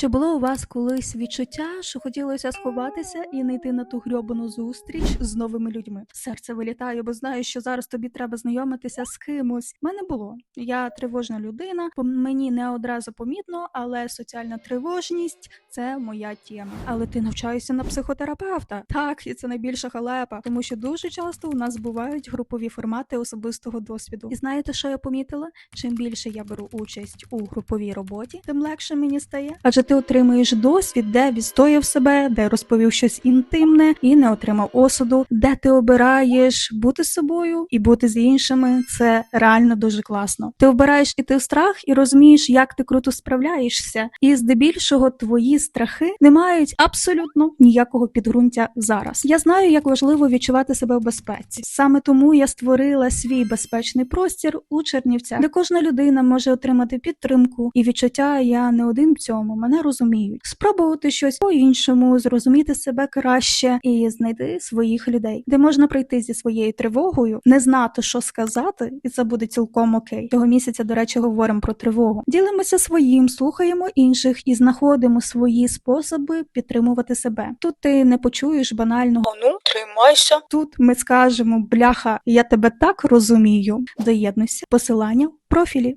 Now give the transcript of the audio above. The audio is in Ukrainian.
Чи було у вас колись відчуття, що хотілося сховатися і не йти на ту грьобану зустріч з новими людьми? Серце вилітає, бо знаю, що зараз тобі треба знайомитися з кимось. Мене було. Я тривожна людина, мені не одразу помітно, але соціальна тривожність це моя тема. Але ти навчаєшся на психотерапевта. Так, і це найбільша халепа, тому що дуже часто у нас бувають групові формати особистого досвіду. І знаєте, що я помітила? Чим більше я беру участь у груповій роботі, тим легше мені стає. Адже ти отримуєш досвід, де відстояв себе, де розповів щось інтимне і не отримав осуду, де ти обираєш бути собою і бути з іншими. Це реально дуже класно. Ти обираєш іти в страх і розумієш, як ти круто справляєшся. І здебільшого твої страхи не мають абсолютно ніякого підґрунтя зараз. Я знаю, як важливо відчувати себе в безпеці. Саме тому я створила свій безпечний простір у Чернівцях, де кожна людина може отримати підтримку і відчуття. Я не один в цьому, мене розуміють. Спробувати щось по-іншому, зрозуміти себе краще і знайти своїх людей, де можна прийти зі своєю тривогою, не знати, що сказати, і це буде цілком окей. Цього місяця, до речі, говоримо про тривогу. Ділимося своїм, слухаємо інших і знаходимо свої способи підтримувати себе. Тут ти не почуєш банального ну тримайся. Тут ми скажемо бляха, я тебе так розумію. Доєднуйся. Посилання в профілі.